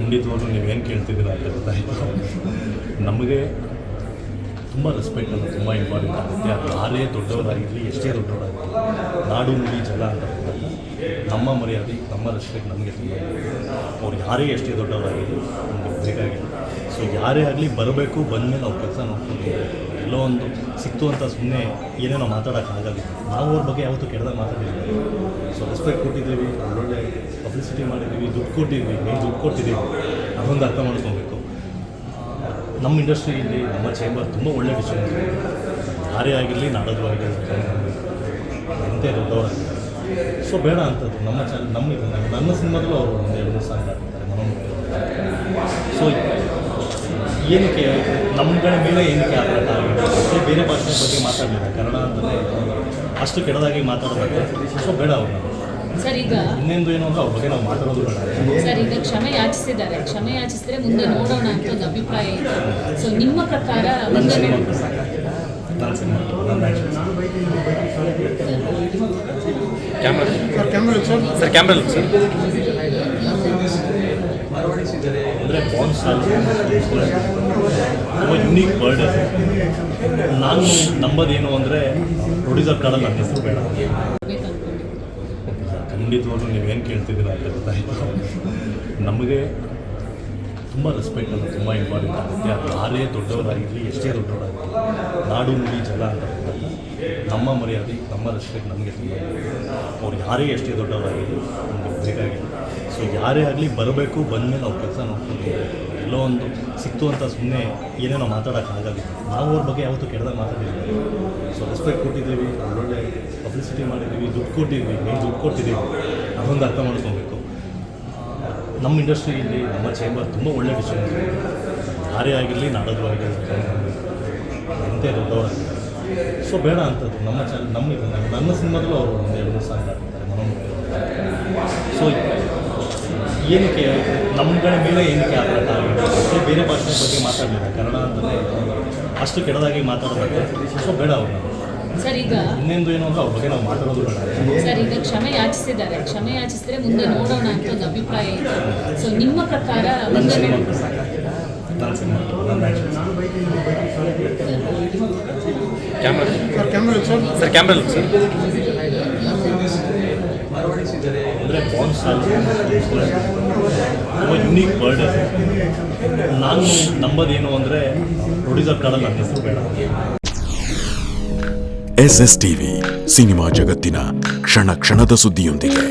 ಖಂಡಿತವಾಗ್ಲೂ ನೀವೇನು ಕೇಳ್ತಿದ್ದೀರಾ ಅಂತ ಗೊತ್ತಾಯಿತು. ನಮಗೆ ತುಂಬ ರೆಸ್ಪೆಕ್ಟ್ ಅನ್ನೋದು ತುಂಬ ಇಂಪಾರ್ಟೆಂಟ್ ಆಗುತ್ತೆ. ಯಾರೇ ದೊಡ್ಡವರಾಗಿರಲಿ ಎಷ್ಟೇ ದೊಡ್ಡವರಾಗಿರಲಿ ನಾಡು, ನುಡಿ, ಜಲ ಅಂತ. ನಮ್ಮ ಮರ್ಯಾದೆ, ನಮ್ಮ ರೆಸ್ಪೆಕ್ಟ್ ನಮಗೆ ತುಂಬ ಅವ್ರು ಯಾರೇ ಎಷ್ಟೇ ದೊಡ್ಡವರಾಗಿರಲಿ, ನಮಗೆ ಬೇಕಾಗಿಲ್ಲ. ಸೊ ಯಾರೇ ಆಗಲಿ ಬರಬೇಕು, ಬಂದಮೇಲೆ ಅವ್ರ ಕೆಲಸ ನೋಡ್ಕೊಂಡು ಎಲ್ಲೋ ಒಂದು ಅಂತ ಸುಮ್ಮನೆ ಏನೇನೋ ಮಾತಾಡೋಕ್ಕಾಗಲ್ಲ ನಾವು ಅವ್ರ ಬಗ್ಗೆ ಯಾವತ್ತೂ ಕೆಟ್ಟದಾಗ ಮಾತಾಡಿದ್ದೀವಿ ಸೊ ರೆಸ್ಪೆಕ್ಟ್ ಕೊಟ್ಟಿದ್ದೀವಿ, ಒಳ್ಳೊಳ್ಳೆ ಪಬ್ಲಿಸಿಟಿ ಮಾಡಿದ್ದೀವಿ, ದುಡ್ಡು ಕೊಟ್ಟಿದ್ದೀವಿ ದುಡ್ಡು ಕೊಟ್ಟಿದ್ದೀವಿ. ಅದೊಂದು ಅರ್ಥ ಮಾಡ್ಕೊಬೇಕು. ನಮ್ಮ ಇಂಡಸ್ಟ್ರಿಯಲ್ಲಿ ನಮ್ಮ ಚೇಂಬರ್ ತುಂಬ ಒಳ್ಳೆ ವಿಷಯ. ಯಾರೇ ಆಗಿರಲಿ, ನಾಡೋದು ಆಗಿರಲಿ, ಎಂತೆ ದೊಡ್ಡವರಾಗಿರ್ಲಿ ಸೊ ಬೇಡ ಅಂತದ್ದು. ನಮ್ಮ ಚಾನಲ್ ನಮ್ಮ ನನ್ನ ಸಿನಿಮಾದಲ್ಲೂ ಅವರು ಒಂದು ಎರಡು ಸಾಂಗ್ ಹಾಡ್ತಾರೆ ಮನೋಮುಗ್ಧ ಸೊ ಏನಕ್ಕೆ ನಮ್ಮ ಕಡೆ ಮೇಲೆ ಏನಕ್ಕೆ ಆಘಾತ ಆಗಿದೆ ಬೇರೆ ಭಾಷೆ ಬಗ್ಗೆ ಮಾತಾಡಲಿಲ್ಲ. ಕನ್ನಡ ಅಂತಲೇ ಅಷ್ಟು ಕೆಡದಾಗಿ ಮಾತಾಡೋದಕ್ಕೆ ಸೊ ಬೇಡ ಅವರು. ಸರ್ ಈಗ ಇನ್ನೊಂದು ಏನು ಅಂದ್ರೆ ಅವ್ರ ಬಗ್ಗೆ ನಾವು ಮಾತಾಡೋದು ಬೇಡ. ಸರ್ ಈಗ ಕ್ಷಮೆ ಯಾಚಿಸಿದ್ದಾರೆ. ಕ್ಷಮೆ ಯಾಚಿಸಿದ್ರೆ ಮುಂದೆ ನೋಡೋಣ ಅಂತ ಒಂದು ಅಭಿಪ್ರಾಯ ಇದೆ. ಸೊ ನಿಮ್ಮ ಪ್ರಕಾರ ಮುಂದೆ camera. Sir camera sir sir. Camera sir ತುಂಬ ಯುನೀಕ್ ಬರ್ಡ್ ಅದು ನಾನು ನಂಬೋದೇನು ಅಂದರೆ ಪ್ರೊಡ್ಯೂಸರ್ ಕಾರ್ಡಲ್ಲಿ ನನ್ನ ಹೆಸರು ಬೇಡ. ಖಂಡಿತವಾಗ್ಲೂ ನೀವೇನು ಕೇಳ್ತಿದ್ದೀರ ಅಂತ ಗೊತ್ತಾಯಿತು ನಮಗೆ ತುಂಬ ರೆಸ್ಪೆಕ್ಟ್ ಅನ್ನೋದು ತುಂಬ ಇಂಪಾರ್ಟೆಂಟ್ ಆಗುತ್ತೆ ಅದು ಯಾರೇ ದೊಡ್ಡವರಾಗಿರಲಿ ಎಷ್ಟೇ ದೊಡ್ಡವರಾಗಿರಲಿ ನಾಡು, ನುಡಿ, ಜಲ ಅಂತ. ನಮ್ಮ ಮರ್ಯಾದೆ ನಮ್ಮ ರೆಸ್ಪೆಕ್ಟ್ ನಮಗೆ ತುಂಬ ಅವ್ರು ಯಾರೇ ಎಷ್ಟೇ ದೊಡ್ಡವರಾಗಿರಲಿ ನಮಗೆ ಬೇಕಾಗಿಲ್ಲ ಸೊ ಯಾರೇ ಆಗಲಿ ಬರಬೇಕು ಬಂದಮೇಲೆ ಅವ್ರ ಕೆಲಸ ನೋಡ್ಕೊಂಡು ಎಲ್ಲೋ ಒಂದು ಸಿಕ್ತು ಅಂತ ಸುಮ್ಮನೆ ಏನೇನೋ ಮಾತಾಡೋಕ್ಕಾಗಲ್ಲ ನಾವು ಅವ್ರ ಬಗ್ಗೆ ಯಾವತ್ತೂ ಕೆಟ್ಟದಾಗ ಮಾತಾಡಿದ್ದೀವಿ ಸೊ ರೆಸ್ಪೆಕ್ಟ್ ಕೊಟ್ಟಿದ್ದೀವಿ ಒಳ್ಳೊಳ್ಳೆ ಪಬ್ಲಿಸಿಟಿ ಮಾಡಿದ್ದೀವಿ ದುಡ್ಡು ಕೊಟ್ಟಿದ್ದೀವಿ ಏನು ದುಡ್ಡು ಕೊಟ್ಟಿದ್ದೀವಿ ಅದೊಂದು ಅರ್ಥ ಮಾಡ್ಕೊಬೇಕು ನಮ್ಮ ಇಂಡಸ್ಟ್ರಿಯಲ್ಲಿ ನಮ್ಮ ಚೇಂಬರ್ ತುಂಬ ಒಳ್ಳೆ ವಿಷಯ ಯಾರೇ ಆಗಿರಲಿ ನಾಡೋದು ಆಗಿರಲಿ ಎಂತೆ ದೊಡ್ಡವರಾಗಿರ್ಲಿ ಸೊ ಬೇಡ ಅಂತದ್ದು. ನಮ್ಮ ಚಾನಲ್ ನಮ್ಮ ಇದು ನನ್ನ ಸಿನಿಮಾದಲ್ಲೂ ಅವರು ಒಂದು ಎರಡು ಸಾಂಗ್ ಹಾಡ್ತಾರೆ ಮನೋಮುಗ್ಧ ಸೊ ಏನಕ್ಕೆ ನಮ್ಮ ಕಡೆ ಮೇಲೆ ಏನಕ್ಕೆ ಆಘಾತ ಆಗಿದೆ ಬೇರೆ ಭಾಷೆ ಬಗ್ಗೆ ಮಾತಾಡಲಿಲ್ಲ. ಕನ್ನಡ ಅಂತಲೇ ಅಷ್ಟು ಕೆಡದಾಗಿ ಮಾತಾಡಬೇಕು. ಸೊ ಬೇಡ ಅವರು. ಸರ್ ಈಗ ಇನ್ನೊಂದು ಏನು ಅಂದ್ರೆ ಅವ್ರ ಬಗ್ಗೆ ನಾವು ಮಾತಾಡೋದು ಬೇಡ. ಸರ್ ಈಗ ಕ್ಷಮೆ ಯಾಚಿಸಿದ್ದಾರೆ. ಕ್ಷಮೆ ಯಾಚಿಸಿದ್ರೆ ಮುಂದೆ ನೋಡೋಣ ಅಂತ ಒಂದು ಅಭಿಪ್ರಾಯ ಇದೆ. ಸೊ ನಿಮ್ಮ ಪ್ರಕಾರ ಮುಂದೆ ನನ್ನ cinema. Sir camera sir. Sir ಇಲ್ಲ ಸರ್. ಅಂದರೆ ಬಾನ್ಸ್ ತುಂಬ ಯುನೀಕ್ ಬರ್ಡ್ ಅದು. ನಾನು ನಂಬೋದೇನು ಅಂದರೆ ಪ್ರೊಡ್ಯೂಸರ್ ಕಾರ್ಡಲ್ಲಿ ನನ್ನ ಹೆಸರು ಬೇಡ. ಎಸ್ ಎಸ್ ಟಿವಿ ಸಿನಿಮಾ ಜಗತ್ತಿನ ಕ್ಷಣ ಕ್ಷಣದ ಸುದ್ದಿಯೊಂದಿಗೆ.